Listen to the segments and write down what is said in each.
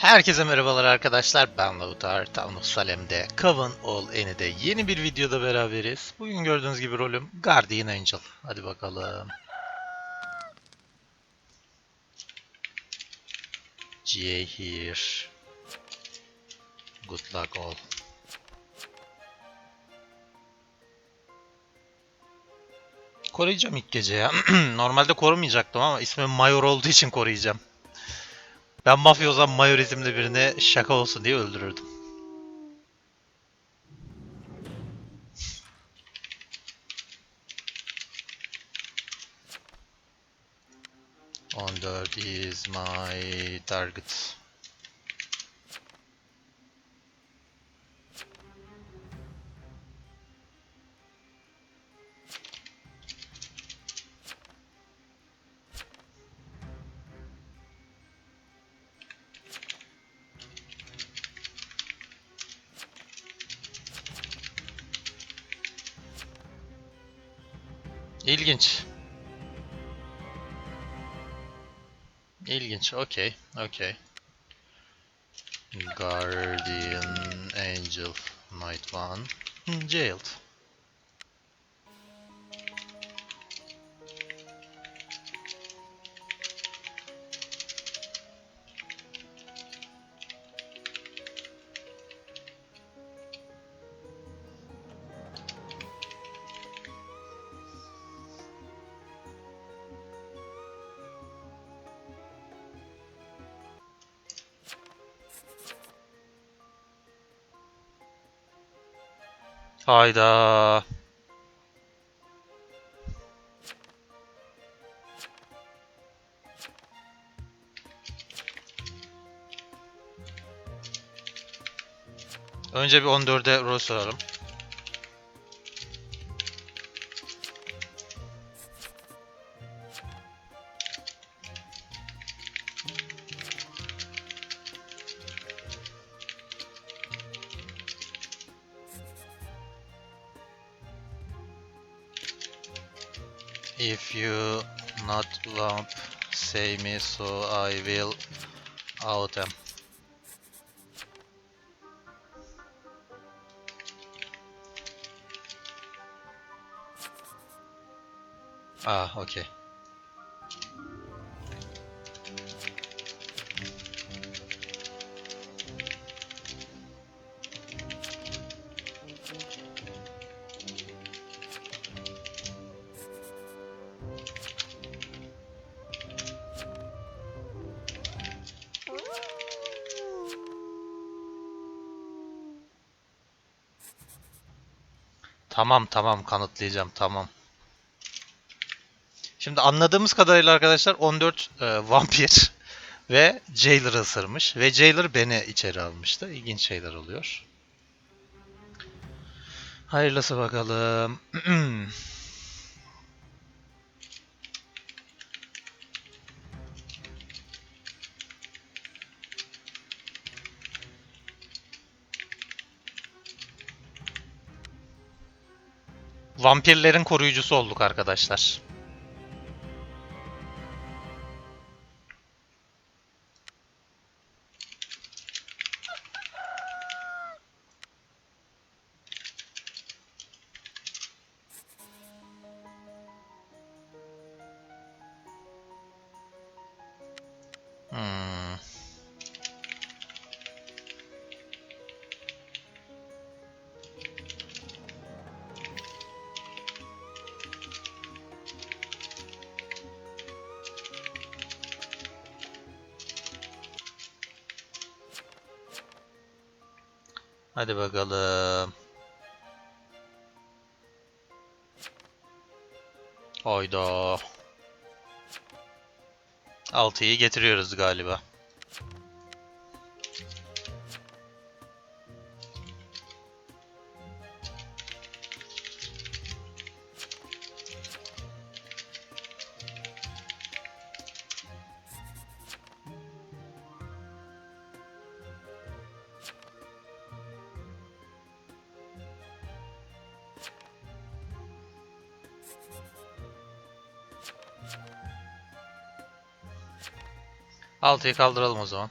Herkese merhabalar arkadaşlar. Ben Lautar. Of Salem'de Coven All Any'de yeni bir videoda beraberiz. Bugün gördüğünüz gibi rolüm Guardian Angel. Hadi bakalım. GA here. Good luck all. Koruyacağım ilk gece ya. Normalde korumayacaktım ama ismim Mayor olduğu için koruyacağım. Ben mafya olsam Mayor isimli birini şaka olsun diye öldürürdüm. On dört is my target. İlginç. İlginç. Okey. Okey. Guardian Angel Night One Jailed. Hayda. Önce bir 14'e rol soralım. Say me so I will out them. Ah, okay. Tamam tamam kanıtlayacağım tamam. Şimdi anladığımız kadarıyla arkadaşlar 14 e, vampir ve Jailer ısırmış ve Jailer beni içeri almıştı. İlginç şeyler oluyor. Hayırlısı bakalım. Vampirlerin koruyucusu olduk arkadaşlar. Hadi bakalım. Hayda. 6'yı getiriyoruz galiba. Altıyı kaldıralım o zaman.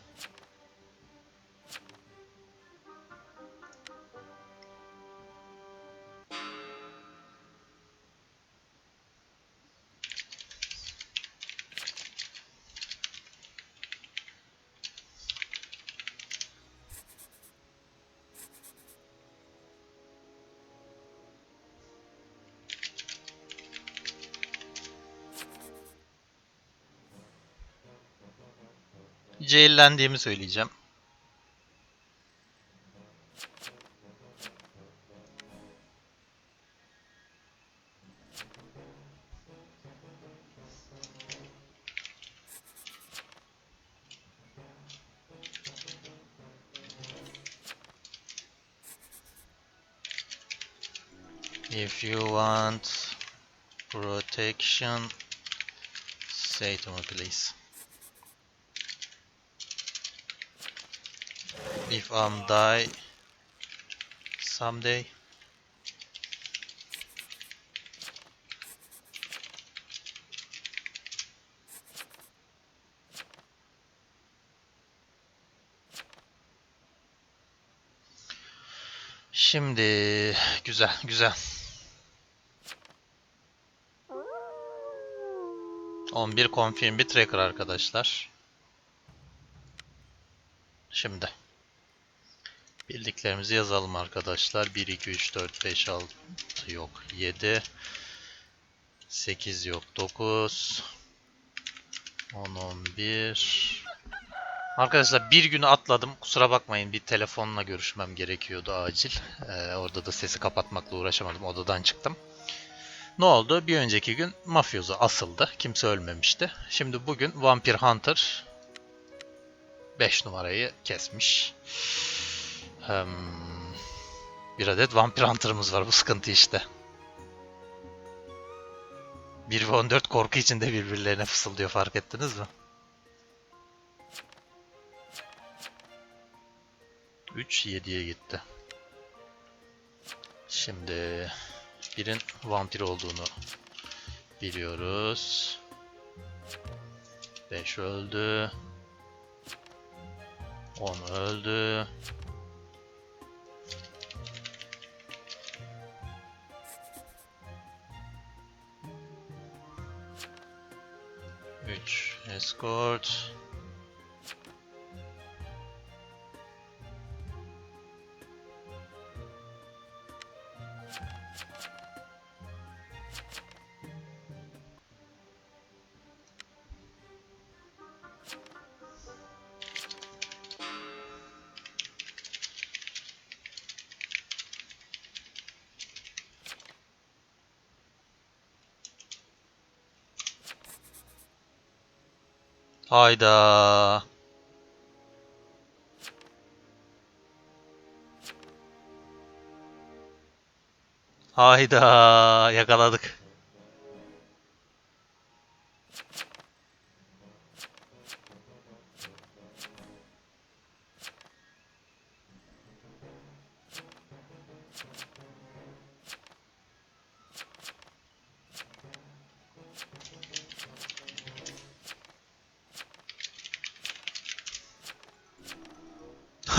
Jaillendiğimi söyleyeceğim. If you want protection, say to me please. If I'm die someday. Şimdi güzel güzel. 11 confirm bir tracker arkadaşlar. Şimdi bildiklerimizi yazalım arkadaşlar. 1 2 3 4 5 6 yok. 7 8 yok. 9 10 11 Arkadaşlar bir günü atladım. Kusura bakmayın bir telefonla görüşmem gerekiyordu acil. Ee, orada da sesi kapatmakla uğraşamadım. Odadan çıktım. Ne oldu? Bir önceki gün mafyozu asıldı. Kimse ölmemişti. Şimdi bugün Vampir Hunter 5 numarayı kesmiş. Hmm, bir adet Vampir Hunter'ımız var. Bu sıkıntı işte. 1 ve 14 korku içinde birbirlerine fısıldıyor fark ettiniz mi? 3 7'ye gitti. Şimdi birin vampir olduğunu biliyoruz. 5 öldü. 10 öldü. Üç escort. Hayda. Hayda yakaladık.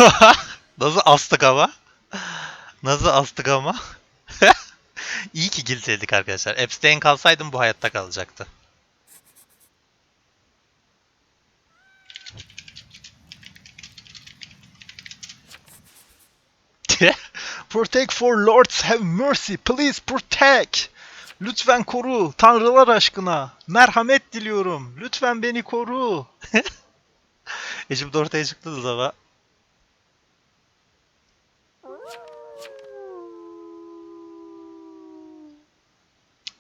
Nasıl astık ama? Nasıl astık ama? İyi ki giltledik arkadaşlar. Epstein kalsaydım bu hayatta kalacaktı. protect for lords have mercy. Please protect. Lütfen koru. Tanrılar aşkına. Merhamet diliyorum. Lütfen beni koru. e şimdi ortaya çıktınız ama.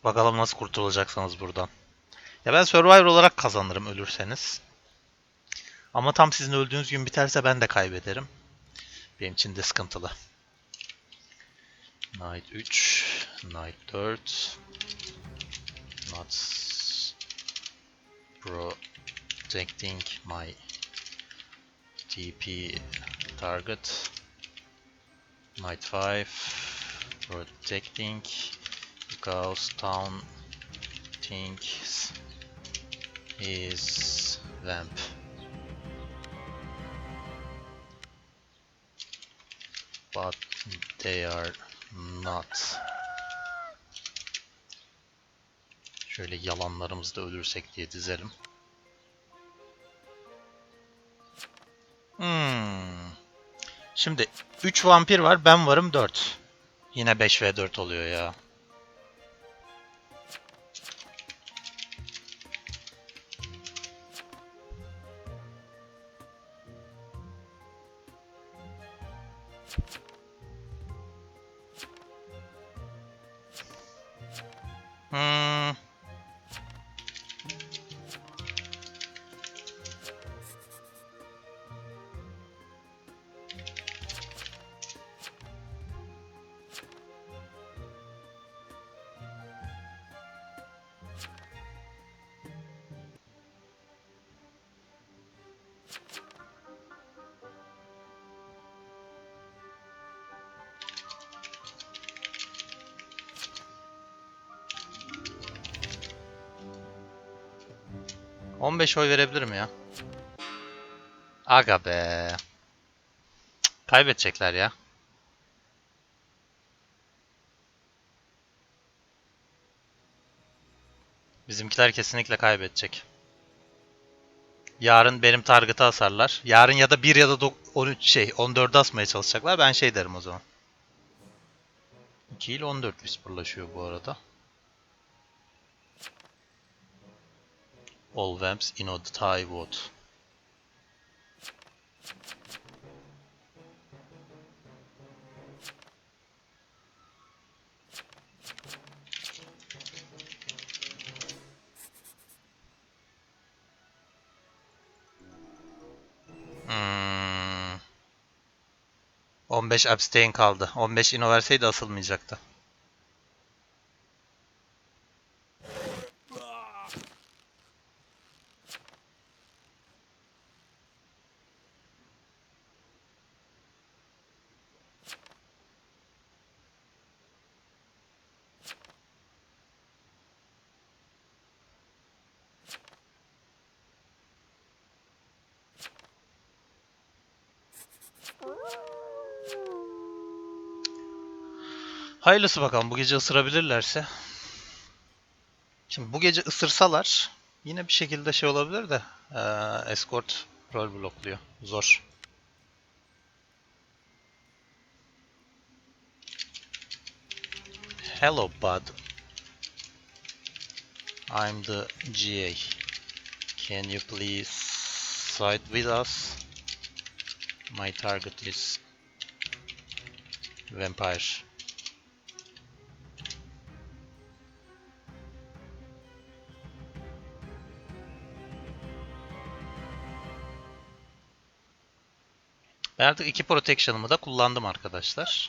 Bakalım nasıl kurtulacaksınız buradan. Ya ben Survivor olarak kazanırım ölürseniz. Ama tam sizin öldüğünüz gün biterse ben de kaybederim. Benim için de sıkıntılı. Knight 3, Knight 4. Not protecting my TP target. Knight 5, protecting because town thinks is vamp. But they are not. Şöyle yalanlarımızda ölürsek diye dizelim. Hmm. Şimdi 3 vampir var, ben varım 4. Yine 5 ve 4 oluyor ya. 15 oy verebilirim ya. Aga be. Kaybedecekler ya. Bizimkiler kesinlikle kaybedecek. Yarın benim target'a asarlar. Yarın ya da 1 ya da 13 şey 14'e asmaya çalışacaklar. Ben şey derim o zaman. 2 ile 14 bir sıfırlaşıyor bu arada. All vamps in a tie vote. Hmm. 15 abstain kaldı. 15 ino verseydi asılmayacaktı. Hayırlısı bakalım bu gece ısırabilirlerse. Şimdi bu gece ısırsalar yine bir şekilde şey olabilir de eee, escort rol blokluyor. Zor. Hello bud. I'm the GA. Can you please side with us? My target is vampire. Ben artık iki protection'ımı da kullandım arkadaşlar.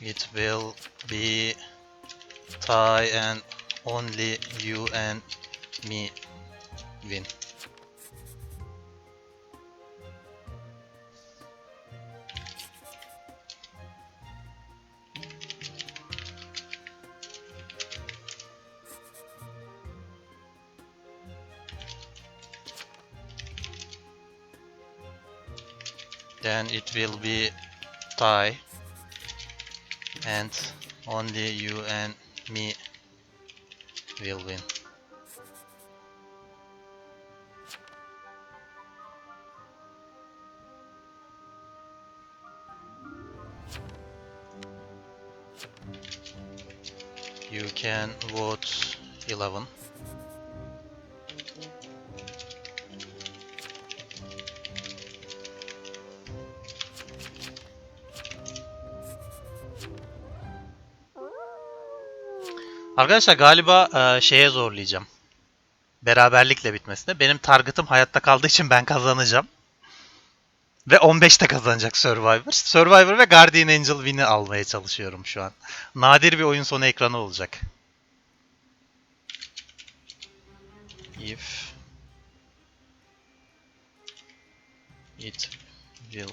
It will be tie and only you and me win. It will be tie and only you and me will win. You can vote 11. Arkadaşlar galiba e, şeye zorlayacağım. Beraberlikle bitmesine. Benim target'ım hayatta kaldığı için ben kazanacağım. Ve 15'te kazanacak Survivor. Survivor ve Guardian Angel win'i almaya çalışıyorum şu an. Nadir bir oyun sonu ekranı olacak. If it will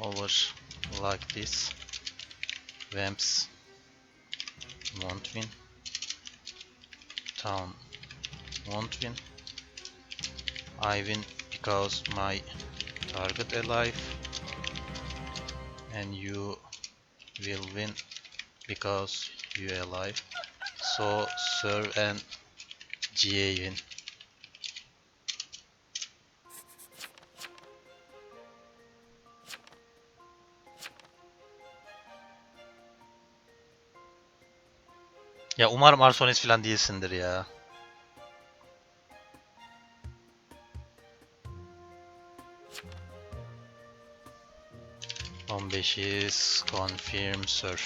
over like this, Vamps won't win. Town won't win. I win because my target alive and you will win because you are alive. So serve and GA win. Ya umarım Arsonis falan değilsindir ya. On beşiz. Confirm sir.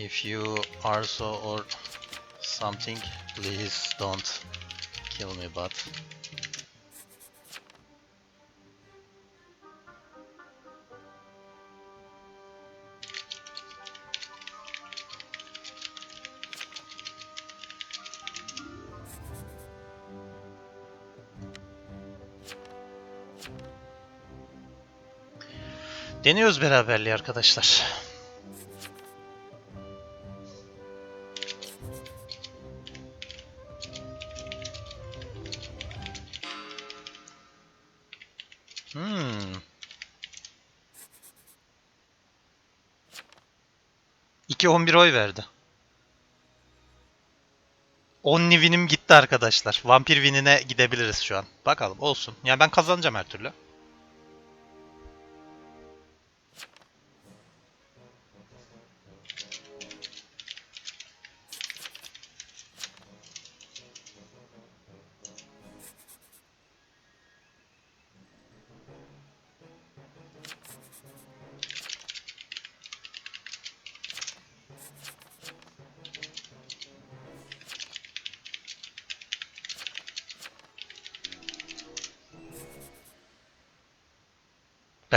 If you are so or something, please don't kill me, but Deniyoruz beraberliği arkadaşlar. 12-11 oy verdi. 10 winim gitti arkadaşlar. Vampir winine gidebiliriz şu an. Bakalım olsun. Yani ben kazanacağım her türlü.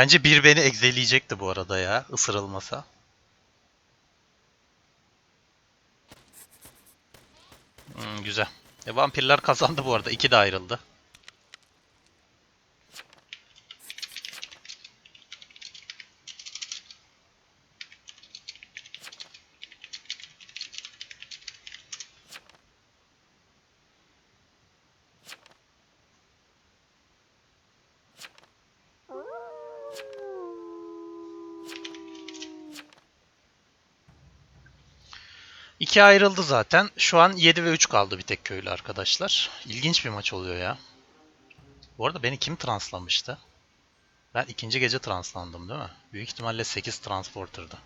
Bence bir beni egzeleyecekti bu arada ya ısırılmasa. Hmm, güzel. E, vampirler kazandı bu arada. İki de ayrıldı. İki ayrıldı zaten. Şu an 7 ve 3 kaldı bir tek köylü arkadaşlar. İlginç bir maç oluyor ya. Bu arada beni kim translamıştı? Ben ikinci gece translandım değil mi? Büyük ihtimalle 8 transporter'dı.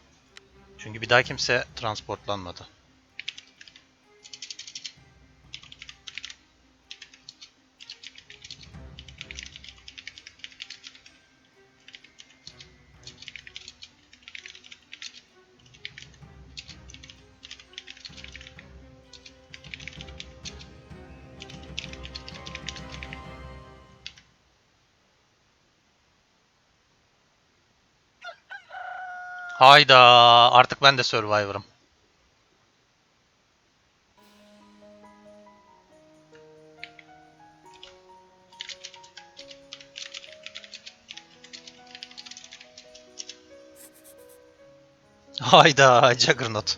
Çünkü bir daha kimse transportlanmadı. Hayda artık ben de Survivor'ım. Hayda Juggernaut.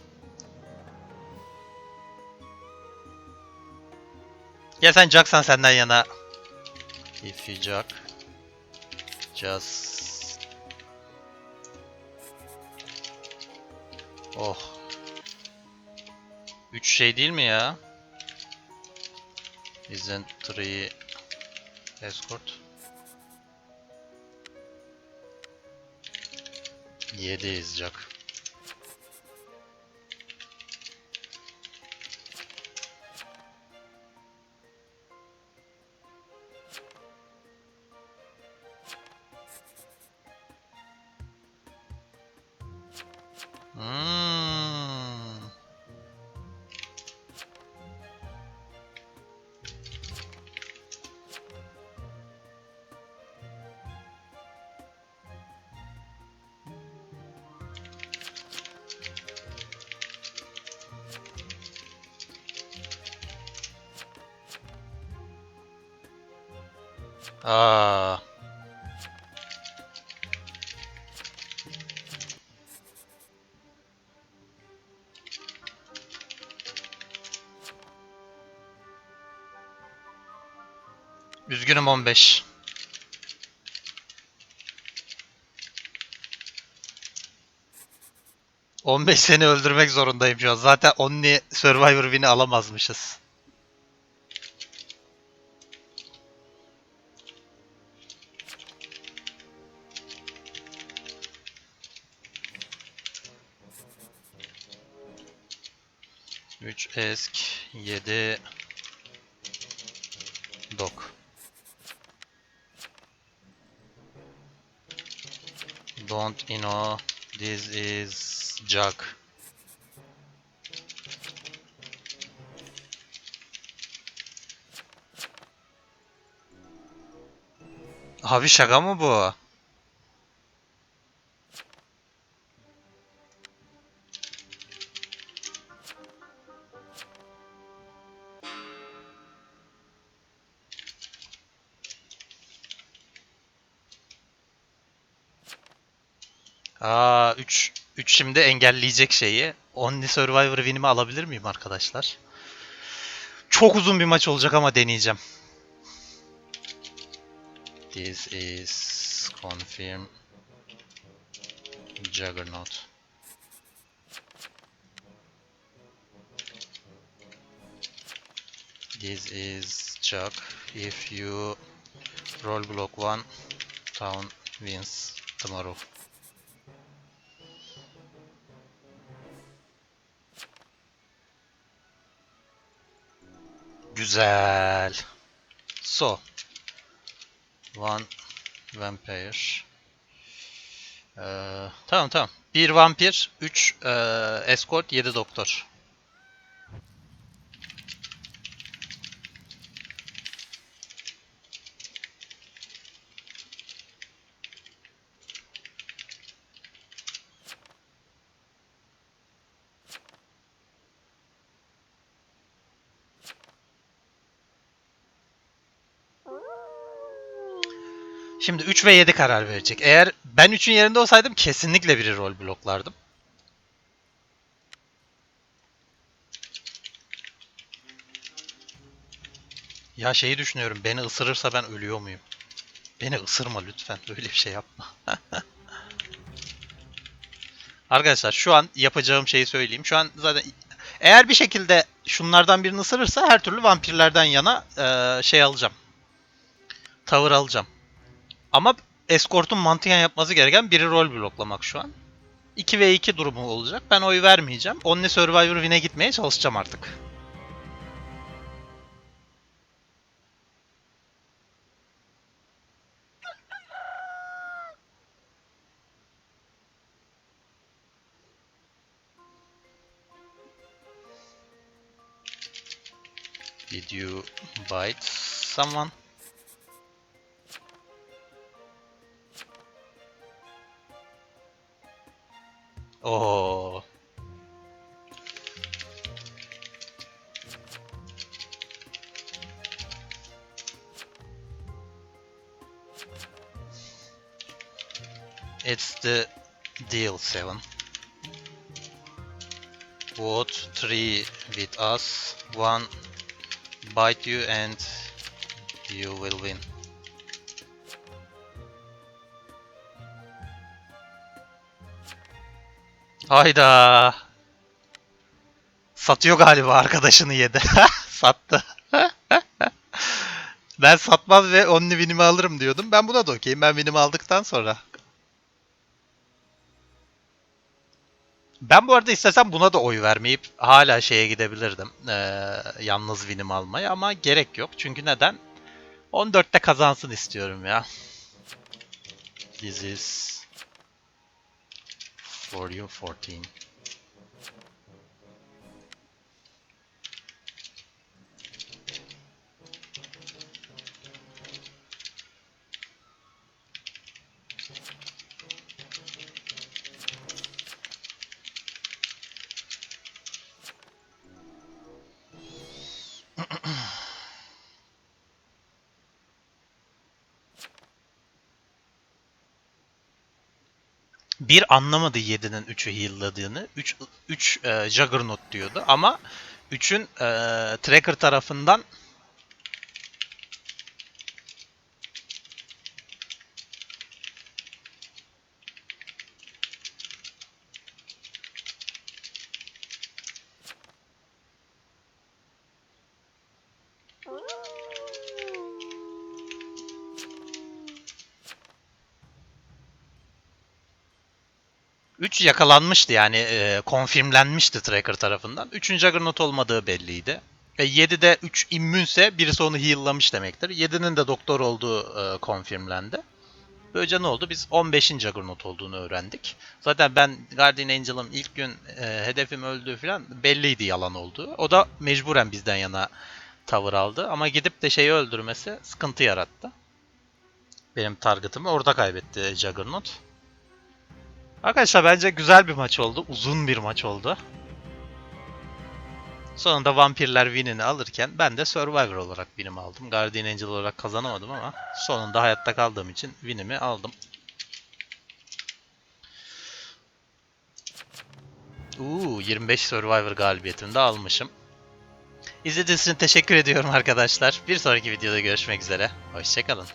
Ya sen Jacksan senden yana. If you Jack. Just Oh. Üç şey değil mi ya? Three escort? Yedi izcak. Aa. Üzgünüm 15. 15 seni öldürmek zorundayım şu an. Zaten Omni Survivor win'i alamazmışız. Esk, yedi dok. Don't you know this is jug. Abi şaka mı bu? Şimdi engelleyecek şeyi. Only Survivor win'imi alabilir miyim arkadaşlar? Çok uzun bir maç olacak ama deneyeceğim. This is confirm Juggernaut. This is Chuck. If you roll block one, town wins tomorrow. Güzel. So. One vampire. Ee, tamam tamam. Bir vampir, 3 escort, 7 doktor. Şimdi 3 ve 7 karar verecek. Eğer ben 3'ün yerinde olsaydım kesinlikle biri rol bloklardım. Ya şeyi düşünüyorum. Beni ısırırsa ben ölüyor muyum? Beni ısırma lütfen. Öyle bir şey yapma. Arkadaşlar şu an yapacağım şeyi söyleyeyim. Şu an zaten eğer bir şekilde şunlardan birini ısırırsa her türlü vampirlerden yana eee, şey alacağım. Tavır alacağım. Ama eskortun mantıken yapması gereken biri rol bloklamak şu an. 2 ve 2 durumu olacak. Ben oy vermeyeceğim. Only Survivor win'e gitmeye çalışacağım artık. Did you bite someone? Deal, Seven. Vote three with us, one bite you and you will win. Hayda. Satıyor galiba arkadaşını yedi. Sattı. ben satmaz ve only winimi alırım diyordum. Ben buna da okeyim. Ben winimi aldıktan sonra. Ben bu arada istesem buna da oy vermeyip hala şeye gidebilirdim. Ee, yalnız winimi almaya ama gerek yok. Çünkü neden? 14'te kazansın istiyorum ya. This is you 14. Bir anlamadı 7'nin 3'ü heal'ladığını. 3 3 e, Juggernaut diyordu ama 3'ün e, tracker tarafından Üç yakalanmıştı yani e, konfirmlenmişti Tracker tarafından. Üçün Juggernaut olmadığı belliydi. Ve 7'de 3 immünse birisi onu heal'lamış demektir. 7'nin de doktor olduğu e, konfirmlendi. Böylece ne oldu? Biz 15. Juggernaut olduğunu öğrendik. Zaten ben Guardian Angel'ım ilk gün e, hedefim öldüğü falan belliydi yalan olduğu. O da mecburen bizden yana tavır aldı. Ama gidip de şeyi öldürmesi sıkıntı yarattı. Benim target'ımı orada kaybetti Juggernaut. Arkadaşlar bence güzel bir maç oldu. Uzun bir maç oldu. Sonunda vampirler win'ini alırken ben de Survivor olarak win'imi aldım. Guardian Angel olarak kazanamadım ama sonunda hayatta kaldığım için win'imi aldım. Uuu 25 Survivor galibiyetini de almışım. İzlediğiniz için teşekkür ediyorum arkadaşlar. Bir sonraki videoda görüşmek üzere. Hoşçakalın.